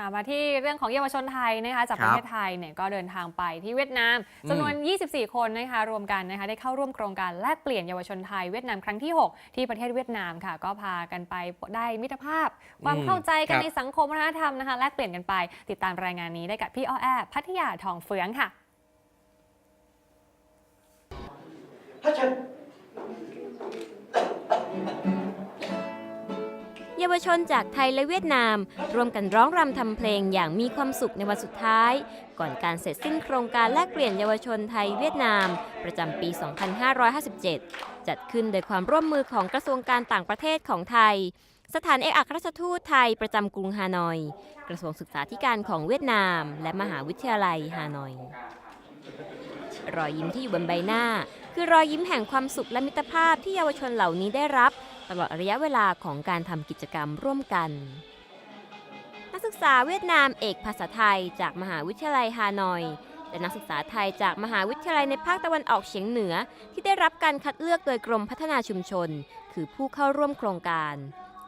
ค่ะมาที่เรื่องของเยาวชนไทยนะคะจากคปรับระเทศไทยเนี่ยก็เดินทางไปที่เวียดนามจำนวน 24 คนนะคะรวมกันนะคะได้เข้าร่วมโครงการแลกเปลี่ยนเยาวชนไทยเวียดนามครั้งที่ 6 ที่ประเทศเวียดนามค่ะ ก็พากันไปได้มิตรภาพ ความอืมเข้าใจกันครับในสังคมวัฒนธรรมนะคะแลกเปลี่ยนกันไป ติดตามรายงานนี้ได้กับพี่อ้อแอพัทยาทองเฟืองค่ะ เยาวชนจากไทยและเวียดนาม ร่วมกันร้องรำทำเพลงอย่างมีความสุขในวันสุดท้าย ก่อนการเสร็จสิ้นโครงการแลกเปลี่ยนเยาวชนไทยเวียดนาม ประจำปี 2557 จัดขึ้นโดยความร่วมมือของกระทรวงการต่างประเทศของไทย สถานเอกอัครราชทูตไทยประจำกรุงฮานอย กระทรวงศึกษาธิการของเวียดนาม และมหาวิทยาลัยฮานอยรอยยิ้มที่อยู่บนใบหน้า คือรอยยิ้มแห่งความสุขและมิตรภาพที่เยาวชนเหล่านี้ได้รับ ตลอดระยะเวลาของการทำกิจกรรมร่วมกัน นักศึกษาเวียดนามเอกภาษาไทยจากมหาวิทยาลัยฮานอย และนักศึกษาไทยจากมหาวิทยาลัยในภาคตะวันออกเฉียงเหนือ ที่ได้รับการคัดเลือกโดยกรมพัฒนาชุมชน คือผู้เข้าร่วมโครงการ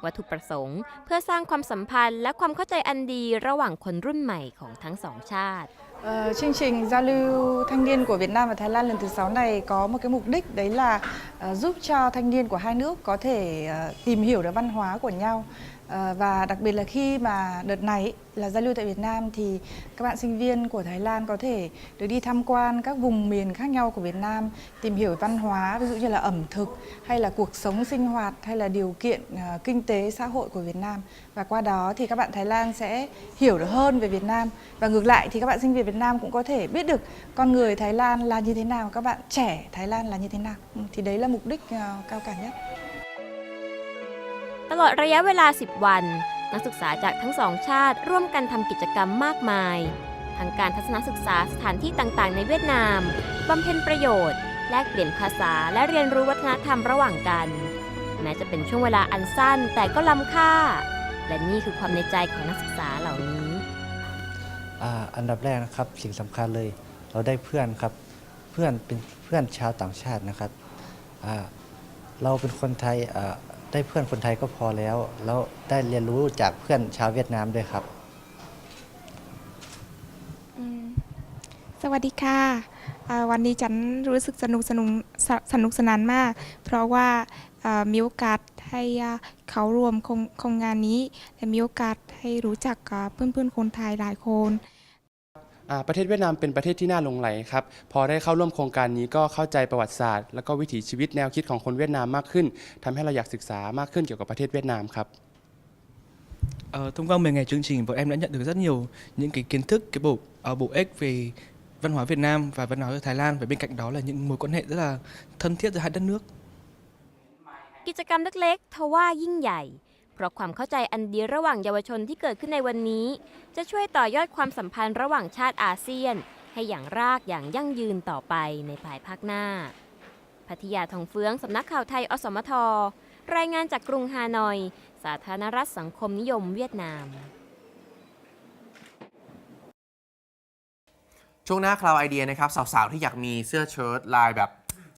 วัตถุประสงค์ เพื่อสร้างความสัมพันธ์และความเข้าใจอันดีระหว่างคนรุ่นใหม่ของทั้งสองชาติ Ờ, chương trình giao lưu thanh niên của Việt Nam và Thái Lan lần thứ 6 này có một cái mục đích đấy là uh, giúp cho thanh niên của hai nước có thể uh, tìm hiểu được văn hóa của nhau. Ờ, và đặc biệt là khi mà đợt này ý, là giao lưu tại Việt Nam thì các bạn sinh viên của Thái Lan có thể được đi tham quan các vùng miền khác nhau của Việt Nam tìm hiểu văn hóa ví dụ như là ẩm thực hay là cuộc sống sinh hoạt hay là điều kiện ờ, kinh tế xã hội của Việt Nam. Và qua đó thì các bạn Thái Lan sẽ hiểu được hơn về Việt Nam. Và ngược lại thì các bạn sinh viên Việt Nam cũng có thể biết được con người Thái Lan là như thế nào các bạn trẻ Thái Lan là như thế nào. Ừ, thì đấy là mục đích ờ, cao cả nhất. ตลอดระยะเวลา 10 วัน นักศึกษาจากทั้งสองชาติร่วมกันทำกิจกรรมมากมาย ทั้งการทัศนศึกษาสถานที่ต่างๆ ในเวียดนามบำเพ็ญประโยชน์ แลกเปลี่ยนภาษาและเรียนรู้วัฒนธรรมระหว่างกัน แม้จะเป็นช่วงเวลาอันสั้นแต่ก็ล้ำค่า และนี่คือความในใจของนักศึกษาเหล่านี้อ่าอันดับแรกนะครับสิ่งสำคัญเลย เราได้เพื่อนครับ เพื่อนเป็นเพื่อนชาวต่างชาตินะครับอ่าเราเป็นคนไทยอ่า ได้เพื่อนคนไทยก็พอแล้ว แล้วได้เรียนรู้จากเพื่อนชาวเวียดนามด้วยครับ สวัสดีค่ะอ่าวันนี้ฉันรู้สึกสนุกสนุกสสนุกสนานมาก เพราะว่าอ่ามีโอกาสให้อ่าเขารวมโครงโครงงานนี้ และมีโอกาสให้รู้จักกับเพื่อนๆคนไทยหลายคน ประเทศเวียดนามเป็นประเทศที่น่าหลงไหลครับพอได้เข้าร่วมโครงการนี้ก็เข้าใจประวัติศาสตร์ แล้วก็วิถีชีวิตแนวคิดของคนเวียดนามมากขึ้นทำให้เราอยากศึกษามากขึ้นเกี่ยวกับประเทศเวียดนามครับ Ờ, thông qua 10 ngày chương trình, bọn em đã nhận được rất nhiều những cái kiến thức, cái bổ ờ, bổ ích về văn hóa Việt Nam và văn hóa Thái Lan và bên cạnh đó là những mối quan hệ rất là thân thiết giữa hai đất nước. กิจกรรมเล็กๆทว่ายิ่งใหญ่ เพราะความเข้าใจอันดีระหว่างเยาวชนที่เกิดขึ้นในวันนี้ จะช่วยต่อยอดความสัมพันธ์ระหว่างชาติอาเซียน ให้อย่างรากอย่างยั่งยืนต่อไปในภายภาคหน้า พัทยาทองเฟืองสำนักข่าวไทยอสมท รายงานจากกรุงฮานอย สาธารณรัฐสังคมนิยมเวียดนาม ช่วงหน้าคราวไอเดียนะครับสาวๆที่อยากมีเสื้อเชิ้ตลายแบบ